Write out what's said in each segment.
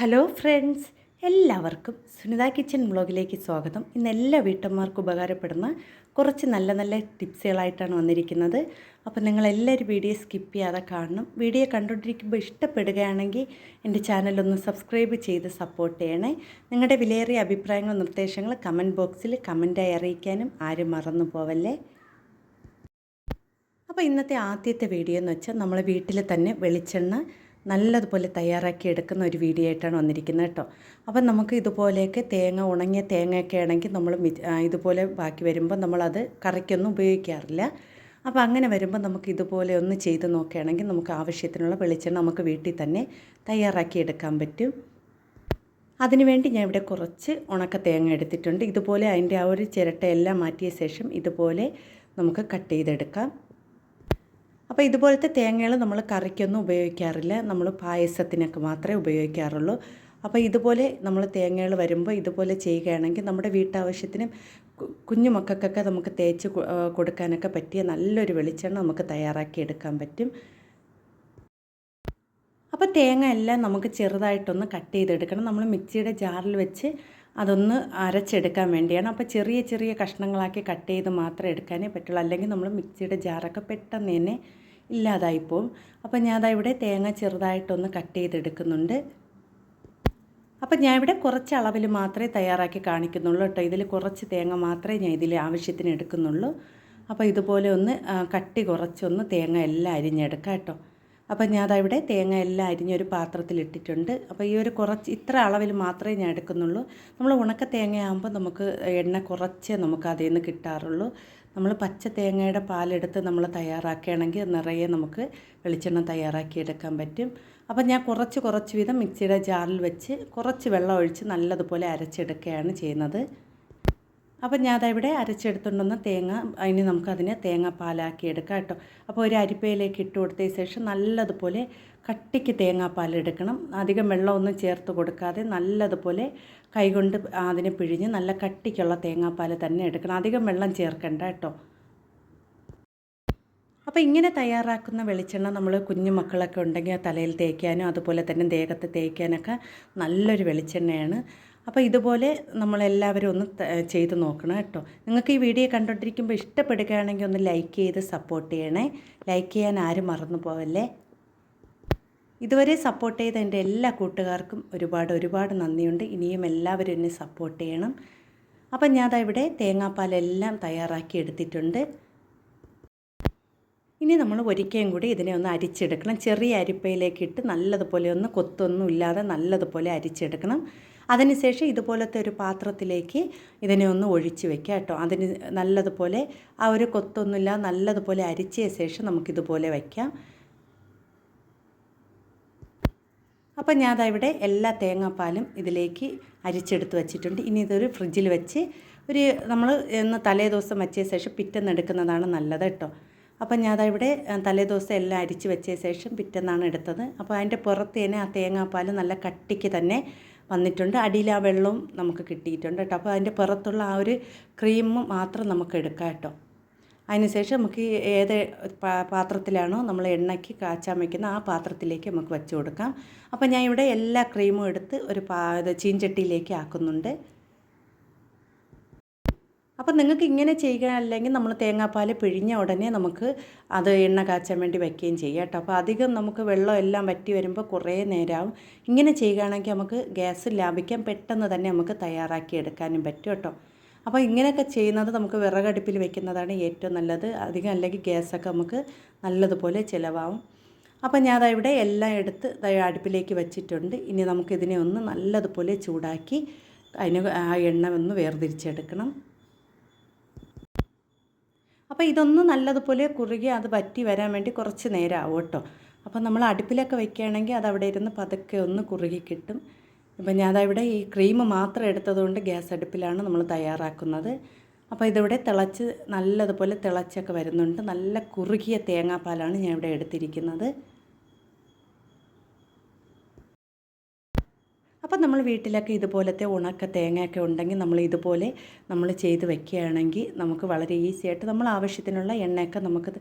Hello friends എല്ലാവർക്കും Sunitha kitchen വ്ളോഗിലേക്ക് സ്വാഗതം. ഇന്ന് എല്ലാ വീട്ടമ്മമാർക്കും ഉപകാരപ്പെടുന്ന കുറച്ച് നല്ല നല്ല ടിപ്സുകളായിട്ടാണ് വന്നിരിക്കുന്നത്. അപ്പോൾ നിങ്ങളെല്ലാവരും വീഡിയോ സ്കിപ്പ് ചെയ്യാതെ കാണണം. വീഡിയോ കണ്ടുകൊണ്ടിരിക്കുമ്പോൾ ഇഷ്ടപ്പെടുകയാണെങ്കിൽ എന്റെ ചാനലൊന്ന് സബ്സ്ക്രൈബ് ചെയ്ത് സപ്പോർട്ട് ചെയ്യണേ. നിങ്ങളുടെ വിലയേറിയ അഭിപ്രായങ്ങളും നിർദ്ദേശങ്ങളും കമന്റ് ബോക്സിൽ കമന്റായി അറിയിക്കാനും ആരും മറന്നു പോവല്ലേ? അപ്പോൾ ഇന്നത്തെ ആദ്യത്തെ വീഡിയോ എന്ന് വെച്ചാൽ നമ്മൾ വീട്ടിൽ തന്നെ വെളിച്ചെണ്ണ നല്ലതുപോലെ തയ്യാറാക്കി എടുക്കുന്ന ഒരു വീഡിയോ ആയിട്ടാണ് വന്നിരിക്കുന്നത് കേട്ടോ. അപ്പം നമുക്ക് ഇതുപോലെയൊക്കെ തേങ്ങ ഉണങ്ങിയ തേങ്ങയൊക്കെ ആണെങ്കിൽ നമ്മൾ ഇതുപോലെ ബാക്കി വരുമ്പോൾ നമ്മളത് കറിക്കൊന്നും ഉപയോഗിക്കാറില്ല. അപ്പോൾ അങ്ങനെ വരുമ്പോൾ നമുക്ക് ഇതുപോലെ ഒന്ന് ചെയ്ത് നോക്കുകയാണെങ്കിൽ നമുക്ക് ആവശ്യത്തിനുള്ള വെളിച്ചെണ്ണ നമുക്ക് വീട്ടിൽ തന്നെ തയ്യാറാക്കി എടുക്കാൻ പറ്റും. അതിനുവേണ്ടി ഞാൻ ഇവിടെ കുറച്ച് ഉണക്ക തേങ്ങ എടുത്തിട്ടുണ്ട്. ഇതുപോലെ അതിന്റെ ആ ഒരു ചിരട്ടയെല്ലാം മാറ്റിയ ശേഷം ഇതുപോലെ നമുക്ക് കട്ട് ചെയ്തെടുക്കാം. അപ്പോൾ ഇതുപോലത്തെ തേങ്ങകൾ നമ്മൾ കറിക്കൊന്നും ഉപയോഗിക്കാറില്ല. നമ്മൾ പായസത്തിനൊക്കെ മാത്രമേ ഉപയോഗിക്കാറുള്ളൂ. അപ്പോൾ ഇതുപോലെ നമ്മൾ തേങ്ങകൾ വരുമ്പോൾ ഇതുപോലെ ചെയ്യുകയാണെങ്കിൽ നമ്മുടെ വീട്ടാവശ്യത്തിനും കുഞ്ഞു മക്കൾക്കൊക്കെ നമുക്ക് തേച്ച് കൊടുക്കാനൊക്കെ പറ്റിയ നല്ലൊരു വെളിച്ചെണ്ണ നമുക്ക് തയ്യാറാക്കി എടുക്കാൻ പറ്റും. അപ്പോൾ തേങ്ങ എല്ലാം നമുക്ക് ചെറുതായിട്ടൊന്ന് കട്ട് ചെയ്തെടുക്കണം. നമ്മൾ മിക്സിയുടെ ജാറിൽ വെച്ച് അതൊന്ന് അരച്ചെടുക്കാൻ വേണ്ടിയാണ്. അപ്പോൾ ചെറിയ ചെറിയ കഷ്ണങ്ങളാക്കി കട്ട് ചെയ്ത് മാത്രമേ എടുക്കാനേ പറ്റുള്ളൂ. അല്ലെങ്കിൽ നമ്മൾ മിക്സിയുടെ ജാറൊക്കെ പെട്ടെന്ന് തന്നെ ഇല്ലാതായിപ്പോവും അപ്പോൾ ഞാൻ അതാ ഇവിടെ തേങ്ങ ചെറുതായിട്ടൊന്ന് കട്ട് ചെയ്തെടുക്കുന്നുണ്ട്. അപ്പം ഞാൻ ഇവിടെ കുറച്ച് അളവിൽ മാത്രമേ തയ്യാറാക്കി കാണിക്കുന്നുള്ളൂ കേട്ടോ. ഇതിൽ കുറച്ച് തേങ്ങ മാത്രമേ ഞാൻ ഇതിൽ ആവശ്യത്തിന് എടുക്കുന്നുള്ളൂ. അപ്പോൾ ഇതുപോലെ ഒന്ന് കട്ടി കുറച്ചൊന്ന് തേങ്ങ എല്ലാം അരിഞ്ഞെടുക്കാം കേട്ടോ. അപ്പം ഞാൻ അതവിടെ തേങ്ങ എല്ലാം അരിഞ്ഞൊരു പാത്രത്തിലിട്ടിട്ടുണ്ട് അപ്പോൾ ഈ ഒരു കുറച്ച് ഇത്ര അളവിൽ മാത്രമേ ഞാൻ എടുക്കുന്നുള്ളൂ. നമ്മൾ ഉണക്ക തേങ്ങയാകുമ്പോൾ നമുക്ക് എണ്ണ കുറച്ചേ നമുക്ക് അതിൽ നിന്ന് കിട്ടാറുള്ളൂ. നമ്മൾ പച്ച തേങ്ങയുടെ പാലെടുത്ത് നമ്മൾ തയ്യാറാക്കുകയാണെങ്കിൽ നിറയെ നമുക്ക് വെളിച്ചെണ്ണ തയ്യാറാക്കിയെടുക്കാൻ പറ്റും. അപ്പം ഞാൻ കുറച്ച് കുറച്ച് വീതം മിക്സിയുടെ ജാറിൽ വെച്ച് കുറച്ച് വെള്ളം ഒഴിച്ച് നല്ലതുപോലെ അരച്ചെടുക്കുകയാണ് ചെയ്യുന്നത്. അപ്പം ഞാൻ ഇവിടെ അരച്ചെടുത്തുണ്ടെന്ന് തേങ്ങ അതിന് നമുക്കതിനെ തേങ്ങാപ്പാലാക്കി എടുക്കാം കേട്ടോ. അപ്പോൾ ഒരു അരിപ്പയിലേക്ക് ഇട്ട് കൊടുത്തതിന് ശേഷം നല്ലതുപോലെ കട്ടിക്ക് തേങ്ങാപ്പാൽ എടുക്കണം. അധികം വെള്ളമൊന്നും ചേർത്ത് കൊടുക്കാതെ നല്ലതുപോലെ കൈകൊണ്ട് അതിനെ പിഴിഞ്ഞ് നല്ല കട്ടിക്കുള്ള തേങ്ങാപ്പാൽ തന്നെ എടുക്കണം. അധികം വെള്ളം ചേർക്കണ്ട കേട്ടോ. അപ്പോൾ ഇങ്ങനെ തയ്യാറാക്കുന്ന വെളിച്ചെണ്ണ നമ്മൾ കുഞ്ഞു മക്കളൊക്കെ ഉണ്ടെങ്കിൽ തലയിൽ തേക്കാനും അതുപോലെ തന്നെ ദേഹത്ത് തേക്കാനൊക്കെ നല്ലൊരു വെളിച്ചെണ്ണയാണ്. അപ്പോൾ ഇതുപോലെ നമ്മളെല്ലാവരും ഒന്ന് ചെയ്തു നോക്കണം കേട്ടോ. നിങ്ങൾക്ക് ഈ വീഡിയോ കണ്ടുകൊണ്ടിരിക്കുമ്പോൾ ഇഷ്ടപ്പെടുകയാണെങ്കിൽ ഒന്ന് ലൈക്ക് ചെയ്ത് സപ്പോർട്ട് ചെയ്യണേ. ലൈക്ക് ചെയ്യാൻ ആരും മറന്നു പോവല്ലേ? ഇതുവരെ സപ്പോർട്ട് ചെയ്ത എന്റെ എല്ലാ കൂട്ടുകാർക്കും ഒരുപാട് ഒരുപാട് നന്ദിയുണ്ട്. ഇനിയും എല്ലാവരും എന്നെ സപ്പോർട്ട് ചെയ്യണം. അപ്പം ഞാൻ ഇവിടെ തേങ്ങാപ്പാലെല്ലാം തയ്യാറാക്കി എടുത്തിട്ടുണ്ട്. ഇനി നമ്മൾ ഒരിക്കലും കൂടി ഇതിനെ ഒന്ന് അരിച്ചെടുക്കണം. ചെറിയ അരിപ്പയിലേക്ക് ഇട്ട് നല്ലതുപോലെ ഒന്ന് കൊത്തൊന്നും ഇല്ലാതെ നല്ലതുപോലെ അരിച്ചെടുക്കണം. അതിനുശേഷം ഇതുപോലത്തെ ഒരു പാത്രത്തിലേക്ക് ഇതിനെ ഒന്ന് ഒഴിച്ച് വെക്കുക കേട്ടോ. അതിന് നല്ലതുപോലെ ആ ഒരു കൊത്തൊന്നുമില്ലാതെ നല്ലതുപോലെ അരിച്ച ശേഷം നമുക്കിതുപോലെ വയ്ക്കാം അപ്പം ഞാൻ ഇവിടെ എല്ലാ തേങ്ങാപ്പാലും ഇതിലേക്ക് അരിച്ചെടുത്ത് വെച്ചിട്ടുണ്ട്. ഇനി ഇതൊരു ഫ്രിഡ്ജിൽ വെച്ച് ഒരു നമ്മൾ ഇന്ന് തലേ ദിവസം വെച്ച ശേഷം പിറ്റെന്ന് എടുക്കുന്നതാണ് നല്ലത് കേട്ടോ. അപ്പം ഞാൻ ഇവിടെ തലേദിവസം തലേ ദിവസം എല്ലാം അരിച്ച് വെച്ച ശേഷം പിറ്റെന്നാണ് എടുത്തത്. അപ്പോൾ അതിന്റെ പുറത്ത് തന്നെ ആ തേങ്ങാപ്പാൽ നല്ല കട്ടിക്ക് തന്നെ വന്നിട്ടുണ്ട്. അടിയിൽ ആ വെള്ളവും നമുക്ക് കിട്ടിയിട്ടുണ്ട് കേട്ടോ. അപ്പോൾ അതിന്റെ പുറത്തുള്ള ആ ഒരു ക്രീം മാത്രം നമുക്ക് എടുക്കാം കേട്ടോ. അതിനുശേഷം നമുക്ക് ഏത് പാത്രത്തിലാണോ നമ്മൾ എണ്ണയ്ക്ക് കാച്ചാൻ വയ്ക്കുന്ന ആ പാത്രത്തിലേക്ക് നമുക്ക് വെച്ച് കൊടുക്കാം. അപ്പോൾ ഞാൻ ഇവിടെ എല്ലാ ക്രീമും എടുത്ത് ഒരു പാ ചീഞ്ചട്ടിയിലേക്ക് ആക്കുന്നുണ്ട്. അപ്പോൾ നിങ്ങൾക്ക് ഇങ്ങനെ ചെയ്യുക അല്ലെങ്കിൽ നമ്മൾ തേങ്ങാപ്പാൽ പിഴിഞ്ഞ ഉടനെ നമുക്ക് അത് എണ്ണ കാച്ചാൻ വേണ്ടി വയ്ക്കുകയും ചെയ്യാം കേട്ടോ. അപ്പോൾ അധികം നമുക്ക് വെള്ളം എല്ലാം വറ്റി വരുമ്പോൾ കുറേ നേരമാവും ഇങ്ങനെ ചെയ്യുകയാണെങ്കിൽ നമുക്ക് ഗ്യാസ് ലാഭിക്കാൻ പെട്ടെന്ന് തന്നെ നമുക്ക് തയ്യാറാക്കി എടുക്കാനും പറ്റും കേട്ടോ. അപ്പോൾ ഇങ്ങനെയൊക്കെ ചെയ്യുന്നത് നമുക്ക് വിറകടുപ്പിൽ വെക്കുന്നതാണ് ഏറ്റവും നല്ലത്. അധികം അല്ലെങ്കിൽ ഗ്യാസൊക്കെ നമുക്ക് നല്ലതുപോലെ ചിലവാകും. അപ്പോൾ ഞാൻ ഇവിടെ എല്ലാം എടുത്ത് അടുപ്പിലേക്ക് വെച്ചിട്ടുണ്ട്. ഇനി നമുക്കിതിനെ ഒന്ന് നല്ലതുപോലെ ചൂടാക്കി അതിന് ആ എണ്ണ ഒന്ന് വേർതിരിച്ചെടുക്കണം. അപ്പോൾ ഇതൊന്ന് നല്ലതുപോലെ കുറുകി അത് പറ്റി വരാൻ വേണ്ടി കുറച്ച് നേരം കേട്ടോ. അപ്പോൾ നമ്മൾ അടുപ്പിലൊക്കെ വെക്കുകയാണെങ്കിൽ അത് അവിടെ ഇരുന്ന് പതുക്കെ ഒന്ന് കുറുകി കിട്ടും. ഇപ്പം ഇവിടെ ഈ ക്രീം മാത്രം എടുത്തതുകൊണ്ട് ഗ്യാസ് അടുപ്പിലാണ് നമ്മൾ തയ്യാറാക്കുന്നത്. അപ്പോൾ ഇതിവിടെ തിളച്ച് നല്ലതുപോലെ തിളച്ചൊക്കെ വരുന്നുണ്ട്. നല്ല കുറുകിയ തേങ്ങാപ്പാലാണ് ഞാൻ ഇവിടെ എടുത്തിരിക്കുന്നത്. അപ്പം നമ്മൾ വീട്ടിലൊക്കെ ഇതുപോലത്തെ ഉണക്ക തേങ്ങയൊക്കെ ഉണ്ടെങ്കിൽ നമ്മൾ ഇതുപോലെ നമ്മൾ ചെയ്ത് വെക്കുകയാണെങ്കിൽ നമുക്ക് വളരെ ഈസി ആയിട്ട് നമ്മൾ ആവശ്യത്തിനുള്ള എണ്ണയൊക്കെ നമുക്ക്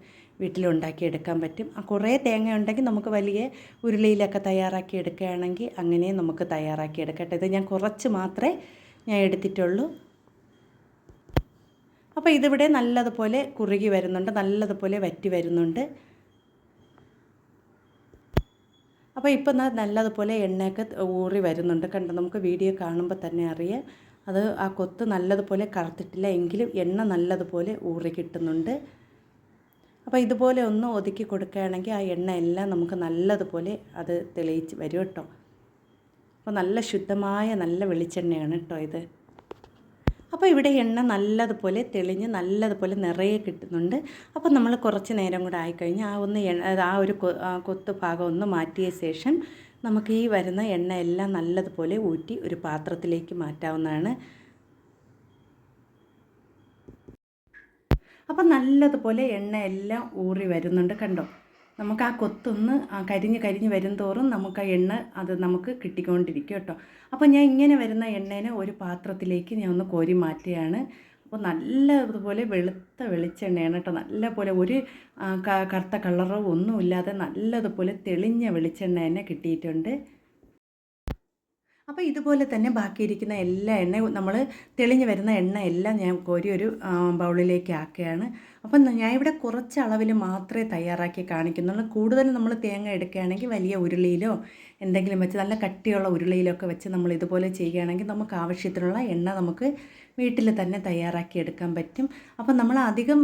വീട്ടിലുണ്ടാക്കി എടുക്കാൻ പറ്റും. കുറേ തേങ്ങ ഉണ്ടെങ്കിൽ നമുക്ക് വലിയ ഉരുളിയിലൊക്കെ തയ്യാറാക്കി എടുക്കുകയാണെങ്കിൽ അങ്ങനെ നമുക്ക് തയ്യാറാക്കി എടുക്കട്ടെ. ഇത് ഞാൻ കുറച്ച് മാത്രമേ ഞാൻ എടുത്തിട്ടുള്ളൂ. അപ്പോൾ ഇതിവിടെ നല്ലതുപോലെ കുറുകി വരുന്നുണ്ട് നല്ലതുപോലെ വറ്റി വരുന്നുണ്ട്. അപ്പോൾ ഇപ്പം നല്ലതുപോലെ എണ്ണയൊക്കെ ഊറി വരുന്നുണ്ട്. കണ്ടോ? നമുക്ക് വീഡിയോ കാണുമ്പോൾ തന്നെ അറിയാം. അത് ആ കൊത്ത് നല്ലതുപോലെ കറുത്തിട്ടില്ല. എങ്കിലും എണ്ണ നല്ലതുപോലെ ഊറി കിട്ടുന്നുണ്ട്. അപ്പോൾ ഇതുപോലെ ഒന്ന് ഒതുക്കി കൊടുക്കുകയാണെങ്കിൽ ആ എണ്ണ എല്ലാം നമുക്ക് നല്ലതുപോലെ അത് തെളിയിച്ച് വരും കേട്ടോ. അപ്പോൾ നല്ല ശുദ്ധമായ നല്ല വെളിച്ചെണ്ണയാണ് കേട്ടോ ഇത്. അപ്പോൾ ഇവിടെ എണ്ണ നല്ലതുപോലെ തെളിഞ്ഞ് നല്ലതുപോലെ നിറയെ കിട്ടുന്നുണ്ട്. അപ്പോൾ നമ്മൾ കുറച്ച് നേരം കൂടെ ആയിക്കഴിഞ്ഞാൽ ആ ഒന്ന് എണ്ണ ആ ഒരു കൊത്ത് ഭാഗം ഒന്ന് മാറ്റിയ ശേഷം നമുക്ക് ഈ വരുന്ന എണ്ണ എല്ലാം നല്ലതുപോലെ ഊറ്റി ഒരു പാത്രത്തിലേക്ക് മാറ്റാവുന്നതാണ്. അപ്പം നല്ലതുപോലെ എണ്ണ എല്ലാം ഊറി വരുന്നുണ്ട് കണ്ടോ? നമുക്ക് ആ കൊത്തൊന്ന് കരിഞ്ഞ് കരിഞ്ഞ് വരും തോറും നമുക്ക് ആ എണ്ണ അത് നമുക്ക് കിട്ടിക്കൊണ്ടിരിക്കും കേട്ടോ. അപ്പോൾ ഞാൻ ഇങ്ങനെ വരുന്ന എണ്ണേനെ ഒരു പാത്രത്തിലേക്ക് ഞാൻ ഒന്ന് കോരി മാറ്റുകയാണ്. അപ്പോൾ നല്ല ഇതുപോലെ വെളുത്ത വെളിച്ചെണ്ണയാണ് കേട്ടോ. നല്ല പോലെ ഒരു കറുത്ത കളറോ ഒന്നുമില്ലാതെ നല്ലതുപോലെ തെളിഞ്ഞ വെളിച്ചെണ്ണ തന്നെ കിട്ടിയിട്ടുണ്ട്. അപ്പോൾ ഇതുപോലെ തന്നെ ബാക്കിയിരിക്കുന്ന എല്ലാ എണ്ണയും നമ്മൾ തെളിഞ്ഞ് വരുന്ന എണ്ണ എല്ലാം ഞാൻ കോരി ഒരു ബൗളിലേക്ക് ആക്കുകയാണ്. അപ്പം ഞാൻ ഇവിടെ കുറച്ച് അളവിൽ മാത്രമേ തയ്യാറാക്കി കാണിക്കുന്നുള്ളൂ. കൂടുതൽ നമ്മൾ തേങ്ങ എടുക്കുകയാണെങ്കിൽ വലിയ ഉരുളിയിലോ എന്തെങ്കിലും വെച്ച് നല്ല കട്ടിയുള്ള ഉരുളിയിലൊക്കെ വെച്ച് നമ്മൾ ഇതുപോലെ ചെയ്യുകയാണെങ്കിൽ നമുക്ക് ആവശ്യത്തിനുള്ള എണ്ണ നമുക്ക് വീട്ടിൽ തന്നെ തയ്യാറാക്കി എടുക്കാൻ പറ്റും. അപ്പം നമ്മൾ അധികം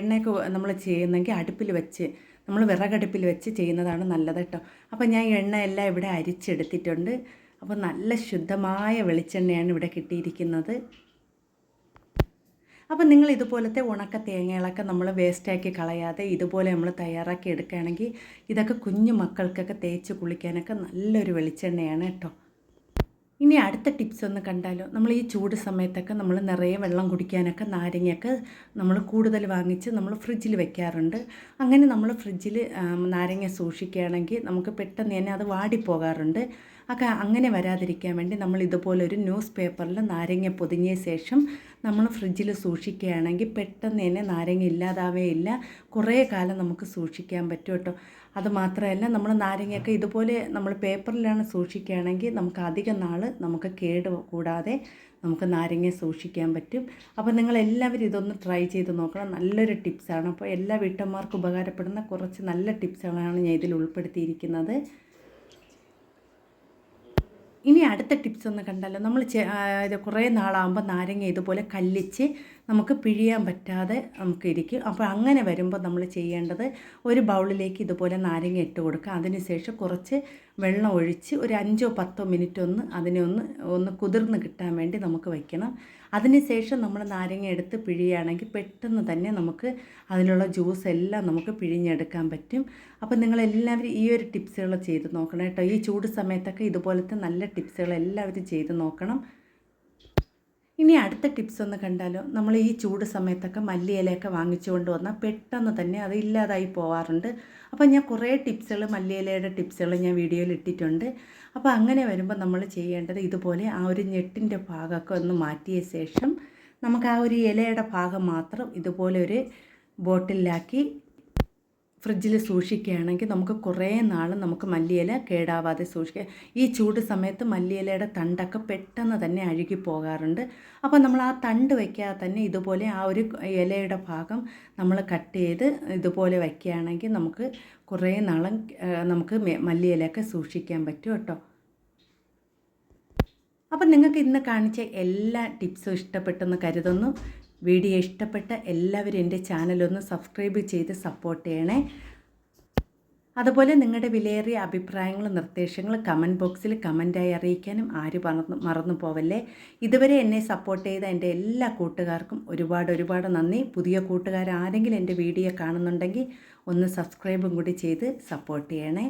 എണ്ണയൊക്കെ നമ്മൾ ചെയ്യുന്നെങ്കിൽ അടുപ്പിൽ വെച്ച് നമ്മൾ വിറകടുപ്പിൽ വെച്ച് ചെയ്യുന്നതാണ് നല്ലത് കേട്ടോ. അപ്പം ഞാൻ എണ്ണ എല്ലാം ഇവിടെ അരിച്ചെടുത്തിട്ടുണ്ട്. അപ്പോൾ നല്ല ശുദ്ധമായ വെളിച്ചെണ്ണയാണ് ഇവിടെ കിട്ടിയിരിക്കുന്നത്. അപ്പം നിങ്ങൾ ഇതുപോലത്തെ ഉണക്ക തേങ്ങകളൊക്കെ നമ്മൾ വേസ്റ്റാക്കി കളയാതെ ഇതുപോലെ നമ്മൾ തയ്യാറാക്കി എടുക്കുകയാണെങ്കിൽ ഇതൊക്കെ കുഞ്ഞു മക്കൾക്കൊക്കെ തേച്ച് കുളിക്കാനൊക്കെ നല്ലൊരു വെളിച്ചെണ്ണയാണ് കേട്ടോ. ഇനി അടുത്ത ടിപ്സ് ഒന്ന് കണ്ടാലോ? നമ്മൾ ഈ ചൂട് സമയത്തൊക്കെ നമ്മൾ നിറയെ വെള്ളം കുടിക്കാനൊക്കെ നാരങ്ങയൊക്കെ നമ്മൾ കൂടുതൽ വാങ്ങിച്ച് നമ്മൾ ഫ്രിഡ്ജിൽ വെക്കാറുണ്ട്. അങ്ങനെ നമ്മൾ ഫ്രിഡ്ജിൽ നാരങ്ങ സൂക്ഷിക്കുകയാണെങ്കിൽ നമുക്ക് പെട്ടെന്ന് തന്നെ അത് വാടിപ്പോകാറുണ്ട്. ഒക്കെ അങ്ങനെ വരാതിരിക്കാൻ വേണ്ടി നമ്മൾ ഇതുപോലെ ഒരു ന്യൂസ് പേപ്പറിൽ നാരങ്ങ പൊതിഞ്ഞ ശേഷം നമ്മൾ ഫ്രിഡ്ജിൽ സൂക്ഷിക്കുകയാണെങ്കിൽ പെട്ടെന്ന് തന്നെ നാരങ്ങ ഇല്ലാതാവേയില്ല കുറേ കാലം നമുക്ക് സൂക്ഷിക്കാൻ പറ്റും കേട്ടോ. അതുമാത്രമല്ല നമ്മൾ നാരങ്ങയൊക്കെ ഇതുപോലെ നമ്മൾ പേപ്പറിലാണ് സൂക്ഷിക്കുകയാണെങ്കിൽ നമുക്ക് അധികം നാൾ നമുക്ക് കേട് കൂടാതെ നമുക്ക് നാരങ്ങ സൂക്ഷിക്കാൻ പറ്റും. അപ്പോൾ നിങ്ങൾ എല്ലാവരും ഇതൊന്ന് ട്രൈ ചെയ്ത് നോക്കണം. നല്ലൊരു ടിപ്സാണ്. അപ്പോൾ എല്ലാ വീട്ടമ്മമാർക്കും ഉപകാരപ്പെടുന്ന കുറച്ച് നല്ല ടിപ്സുകളാണ് ഞാൻ ഇതിൽ ഉൾപ്പെടുത്തിയിരിക്കുന്നത്. ഇനി അടുത്ത ടിപ്സ് ഒന്ന് കണ്ടല്ലോ. നമ്മൾ ഇത് കുറേ നാളാകുമ്പോൾ നാരങ്ങ ഇതുപോലെ കല്ലിച്ച് നമുക്ക് പിഴിയാൻ പറ്റാതെ നമുക്ക് ഇരിക്കും. അപ്പോൾ അങ്ങനെ വരുമ്പോൾ നമ്മൾ ചെയ്യേണ്ടത് ഒരു ബൗളിലേക്ക് ഇതുപോലെ നാരങ്ങ ഇട്ട് കൊടുക്കുക. അതിനുശേഷം കുറച്ച് വെള്ളം ഒഴിച്ച് ഒരു അഞ്ചോ പത്തോ മിനിറ്റ് ഒന്ന് അതിനെ ഒന്ന് ഒന്ന് കുതിർന്ന് കിട്ടാൻ വേണ്ടി നമുക്ക് വയ്ക്കണം. അതിനുശേഷം നമ്മൾ നാരങ്ങ എടുത്ത് പിഴിയുകയാണെങ്കിൽ പെട്ടെന്ന് തന്നെ നമുക്ക് അതിലുള്ള ജ്യൂസ് എല്ലാം നമുക്ക് പിഴിഞ്ഞെടുക്കാൻ പറ്റും. അപ്പോൾ നിങ്ങളെല്ലാവരും ഈ ഒരു ടിപ്സുകൾ ചെയ്ത് നോക്കണം കേട്ടോ. ഈ ചൂട് സമയത്തൊക്കെ ഇതുപോലത്തെ നല്ല ടിപ്സുകൾ എല്ലാവരും ചെയ്ത് നോക്കണം. ഇനി അടുത്ത ടിപ്സ് ഒന്ന് കണ്ടാലോ? നമ്മൾ ഈ ചൂട് സമയത്തൊക്കെ മല്ലിയിലയൊക്കെ വാങ്ങിച്ചു കൊണ്ടുവന്നാൽ പെട്ടെന്ന് തന്നെ അത് ഇല്ലാതായി പോവാറുണ്ട്. അപ്പോൾ ഞാൻ കുറേ ടിപ്സുകൾ മല്ലിയിലയുടെ ടിപ്സുകൾ ഞാൻ വീഡിയോയിൽ ഇട്ടിട്ടുണ്ട്. അപ്പോൾ അങ്ങനെ വരുമ്പോൾ നമ്മൾ ചെയ്യേണ്ടത് ഇതുപോലെ ആ ഒരു ഞെട്ടിന്റെ ഭാഗമൊക്കെ ഒന്ന് മാറ്റിയ ശേഷം നമുക്ക് ആ ഒരു ഇലയുടെ ഭാഗം മാത്രം ഇതുപോലെ ഒരു ബോട്ടിലാക്കി ഫ്രിഡ്ജിൽ സൂക്ഷിക്കുകയാണെങ്കിൽ നമുക്ക് കുറേ നാൾ നമുക്ക് മല്ലിയില കേടാവാതെ സൂക്ഷിക്കാം ഈ ചൂട് സമയത്ത് മല്ലിയിലയുടെ തണ്ടൊക്കെ പെട്ടെന്ന് തന്നെ അഴുകി പോകാറുണ്ട്. അപ്പോൾ നമ്മൾ ആ തണ്ട് വയ്ക്കാതെ തന്നെ ഇതുപോലെ ആ ഒരു ഇലയുടെ ഭാഗം നമ്മൾ കട്ട് ചെയ്ത് ഇതുപോലെ വയ്ക്കുകയാണെങ്കിൽ നമുക്ക് കുറേ നാളും നമുക്ക് മല്ലിയിലയൊക്കെ സൂക്ഷിക്കാൻ പറ്റും കേട്ടോ. അപ്പം നിങ്ങൾക്ക് ഇന്ന് കാണിച്ച എല്ലാ ടിപ്സും ഇഷ്ടപ്പെട്ടെന്ന് കരുതുന്നു. വീഡിയോ ഇഷ്ടപ്പെട്ട എല്ലാവരും എന്റെ ചാനലൊന്ന് സബ്സ്ക്രൈബ് ചെയ്ത് സപ്പോർട്ട് ചെയ്യണേ. അതുപോലെ നിങ്ങളുടെ വിലയേറിയ അഭിപ്രായങ്ങളും നിർദ്ദേശങ്ങളും കമന്റ് ബോക്സിൽ കമന്റായി അറിയിക്കാനും ആരും മറന്നു മറന്നു പോവല്ലേ? ഇതുവരെ എന്നെ സപ്പോർട്ട് ചെയ്ത എന്റെ എല്ലാ കൂട്ടുകാർക്കും ഒരുപാട് ഒരുപാട് നന്ദി. പുതിയ കൂട്ടുകാർ ആരെങ്കിലും എന്റെ വീഡിയോ കാണുന്നുണ്ടെങ്കിൽ ഒന്ന് സബ്സ്ക്രൈബും കൂടി ചെയ്ത് സപ്പോർട്ട് ചെയ്യണേ.